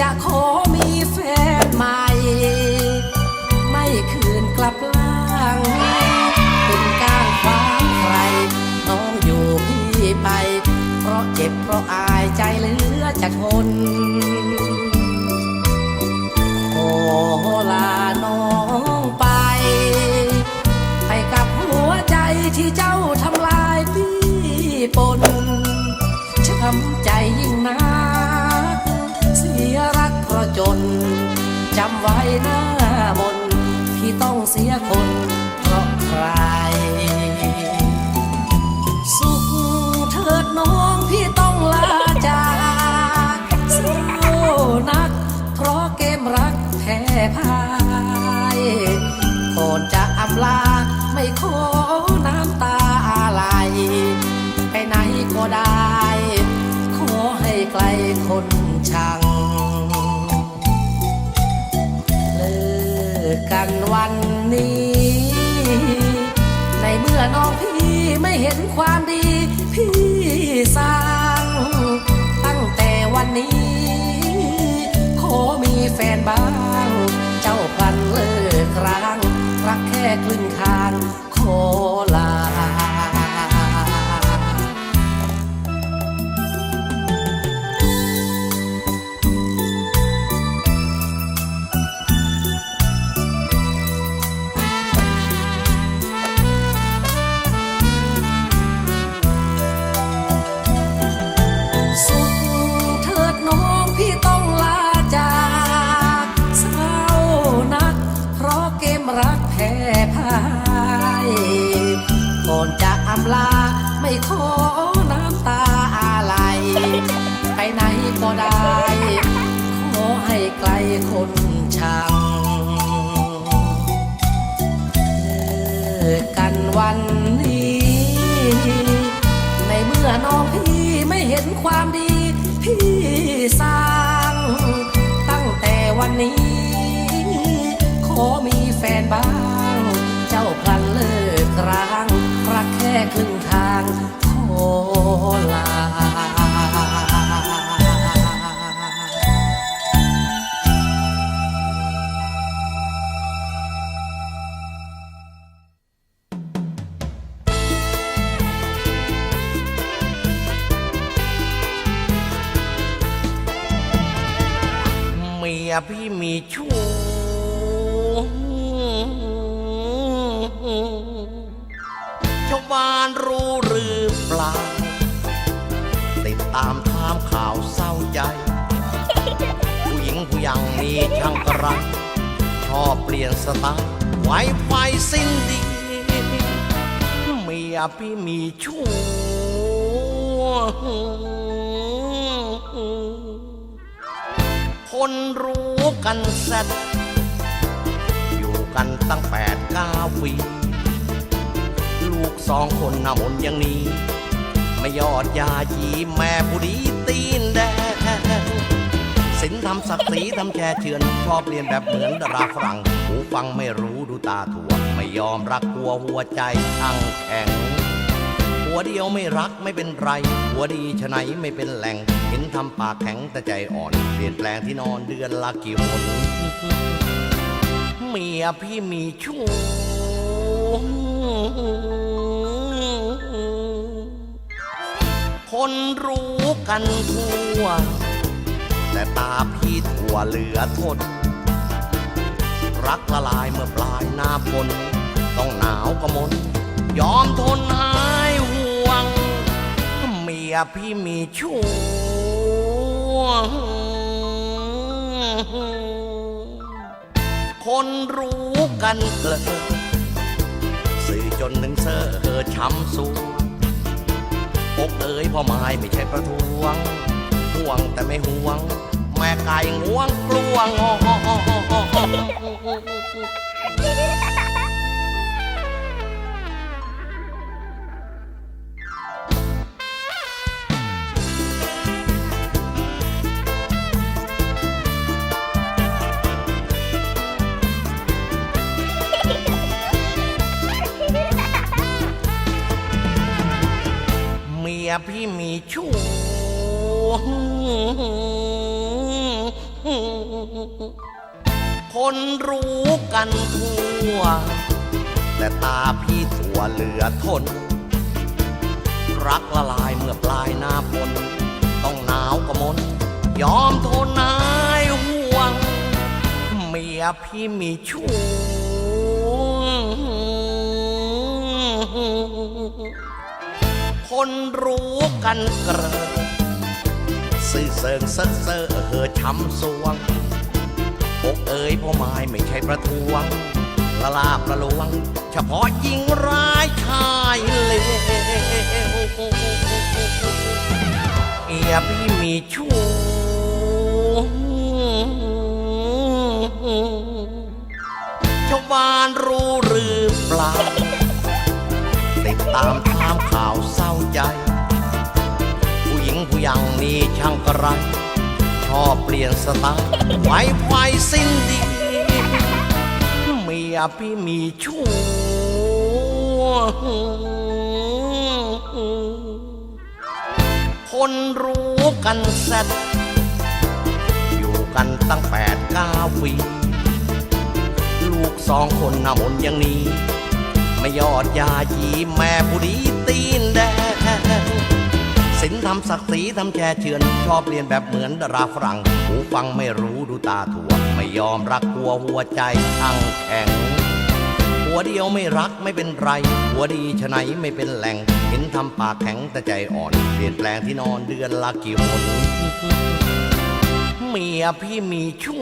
จะขอมีแฟนใหม่ ไม่คืนกลับล่างเป็นก้างขวางใคร น้องอยู่พี่ไป เพราะเจ็บเพราะอายใจเหลือจะทนขอลาน้องไป ไปกับหัวใจที่เจ้าำไว้หน้ามนพี่ต้องเสียคนเพราะใคร สุขเถิดน้องพี่ต้องลาจากเศร้นัก เพราะเกมรักแพ้พ่าย องพี่ไม่เห็นความดี พี่สร้าง ตั้งแต่วันนี้ ขอมีแฟนบ้าง เจ้าพลันเลิกร้าง รักแค่ครึ่งทางขอำลา ไม่ขอน้ำตาอะไหลไปไหนก็ได้ ขอให้ไกลคนชังเลิกกันวันนี้ ในเมื่อน้องพี่ไม่เห็นความดี พี่สร้าง ตั้งแต่วันนี้ ขอมีแฟนบ้าง แค่ครึ่งทางขอลาเมียพี่มีชู้ บ้านรู้หรือเปล่า ติดตามทามข่าวเศร้าใจ ผู้หญิงผู้ยังมีช่างกระรักชอบเปลี่ยนสไตล์ไว้ไฟสิ้นดี เมียพี่มีชู้คนรู้กันแซดอยู่กันตั้งแปดเก้าปีลูก สองคนนำมนอย่างนี้ ไม่ยอดยาจีแม่ผู้ดีตีนแดงสินทำศักดิ์ศรีทำแค่เชือนชอบเรียนแบบเหมือนดาราฝรั่ง หูฟังไม่รู้ดูตาถั่ว ไม่ยอมรักกลัวหัวใจอังแข็ง หัวเดียวไม่รักไม่เป็นไร หัวดีชะไหนไม่เป็นแหล่ง เห็นทำปากแข็งแต่ใจอ่อน เปลี่ยนแปลงที่นอนเดือนละกี่หนเมียพี่มีชู้ คนรู้กันทั่ว แต่ตาพี่ถั่วเหลือทน รักละลายเมื่อปลายหน้าฝนต้องหนาวกระมน ยอมทนหายห่วง เมียพี่มีชู้คนรู้กันเกลอสื่อจนหนึ่งเซอเฮอช้ำสู อกเอ๋ยพ่อไม้ไม่ใช่ประท้วง ห่วงแต่ไม่ห่วง แม่ไก่ง่วงกลวงอ พี่มีชู้คนรู้กันทั่ว แต่ตาพี่ตัวเหลือทน รักละลายเมื่อปลายหน้าฝนต้องหนาวกระมน ยอมทนนายห่วง เมียพี่มีชู้ คนรู้กันเกลอซื่อเสิงเซ่อเซ่อเฮอช้ำสวงอกเอ๋ยพ่อไม้ไม่ใช่ประท้วงละลาบละลวง เฉพาะยิงร้ายชายเลวเอียพี่มีชู้ชาวบ้านรู้หรือเปล่าติดตาม ข่าวเศร้าใจ ผู้หญิงผู้ยังนี่ช่างกระไรชอบเปลี่ยนสไตล์ไว้ไฟสิ้นดีเมียพี่มีชู้คนรู้กันแซ่อยู่กันตั้งแปดเก้าปี ลูกสองคนนำมนอย่างนี้ ไม่ยอดยายีแม่ผู้ดีตีนแดงสินทำศักดิ์ศรีทำแช่เชือน ชอบเรียนแบบเหมือนดาราฝรั่ง หูฟังไม่รู้ดูตาถั่ว ไม่ยอมรักกลัวหัวใจอังแข็ง หัวเดียวไม่รักไม่เป็นไร หัวดีชะไหนไม่เป็นแหล่ง เห็นทำปากแข็งแต่ใจอ่อน เปลี่ยนแปลงที่นอนเดือนละกี่หนเมียพี่มีชู้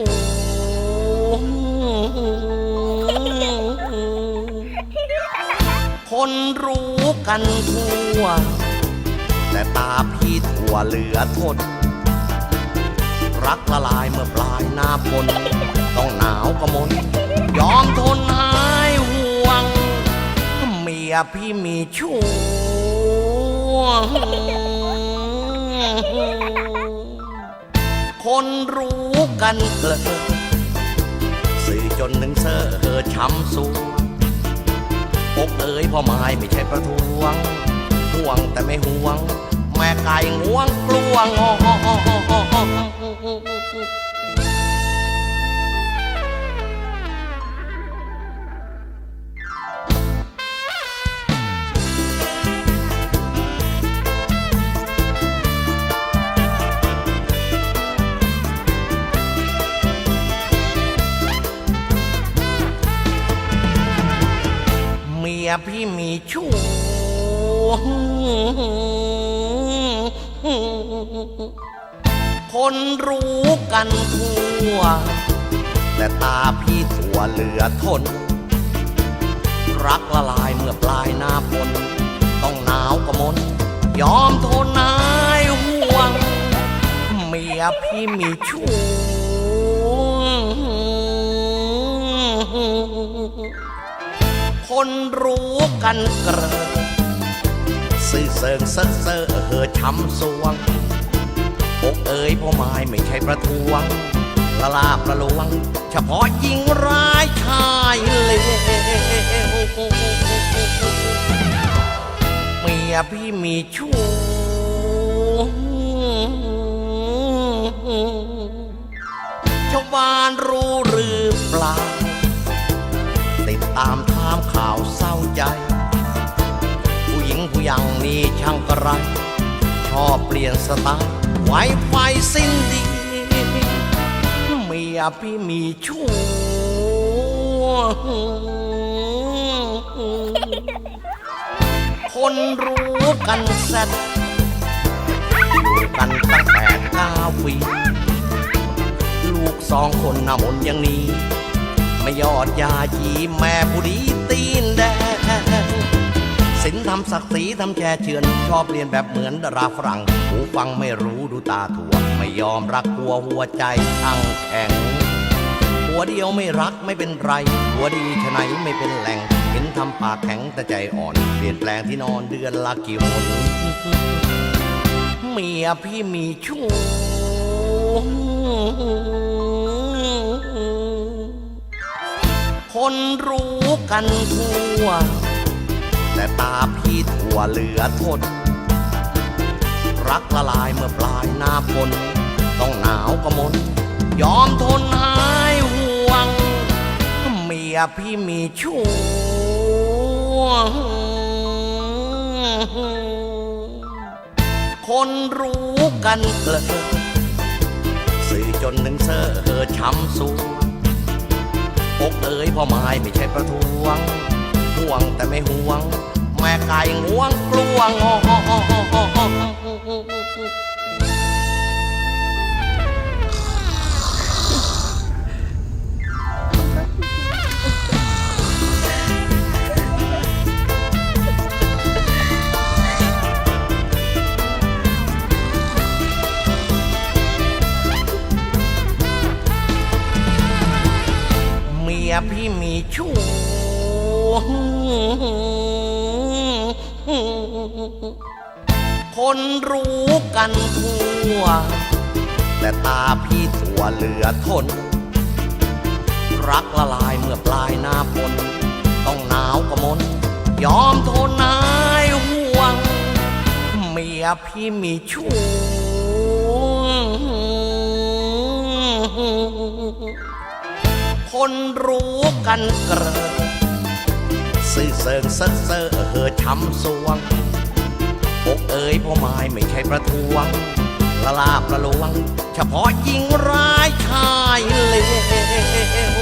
คนรู้กันทั่ว แต่ตาพี่ถั่วเหลือทน รักละลายเมื่อปลายหน้าฝนต้องหนาวกระมนยอมทนหายห่วง เมียพี่มีชู้คนรู้กันเกลอสื่อจนหนึ่งเซอเฮอช้ำสูง อกเอ๋ยพ่อไม้ไม่ใช่ประท้วง ห่วงแต่ไม่ห่วง แม่ไก่งวงกลวงอ พี่มีชู้คนรู้กันทั่ว แต่ตาพี่ถั่วเหลือทน รักละลายเมื่อปลายหน้าฝนต้องหนาวกระมน ยอมทนนายห่วง เมียพี่มีชู้ คนรู้กันเกลอซื่อเสิงเซ่อเซ่อเฮอช้ำสวงอกเอ๋ยพ่อไม้ไม่ใช่ประท้วงละลาบละลวง เฉพาะยิงร้ายชายเลวเมียพี่มีชู้ชาวบ้านรู้หรือเปล่าติดตามทาม ข่าวเศร้าใจ ผู้หญิงผู้ยังนี่ช่างกระไรชอบเปลี่ยนสไตล์ไวไฟสิ้นดีเมียพี่มีชู้คนรู้กันแซ่บอยู่กันตั้งแปดเก้าปีลูกสองคนนำมนอย่างนี้ ไม่ยอดยายีแม่ผู้ดีตีนแดงสินทำศักดิ์ศรีทำแช่เชือน ชอบเรียนแบบเหมือนดาราฝรั่ง หูฟังไม่รู้ดูตาถั่ว ไม่ยอมรักกลัวหัวใจอังแข็ง หัวเดียวไม่รักไม่เป็นไร หัวดีชะไหนไม่เป็นแหล่ง เห็นทำปากแข็งแต่ใจอ่อน เปลี่ยนแปลงที่นอนเดือนละกี่หนเมียพี่มีชู้ คนรู้กันทั่ว แต่ตาพี่ถั่วเหลือทน รักละลายเมื่อปลายหน้าฝนต้องหนาวก็มน ยอมทนหายห่วง เมียพี่มีชู้คนรู้กันเกลอสื่อจนหนึ่งเซอร์เฮอช้ำสู อกเอ๋ยพ่อไม้ไม่ใช่ประท้วงห่วงแต่ไม่ห่วง แม่ไก่งวงกลวงอ คนรู้กันทั่ว แต่ตาพี่ตัวเหลือทน รักละลายเมื่อปลายหน้าฝนต้องหนาวกระมนยอมทนนายห่วง เมียพี่มีชู้คนรู้กันเกลอซื่อเสิงเซ่อเซ่อเฮอช้ำสวง อกเอ๋ยพ่อไม้ไม่ใช่ประท้วงละลาบละลวง เฉพาะยิงร้ายชายเลว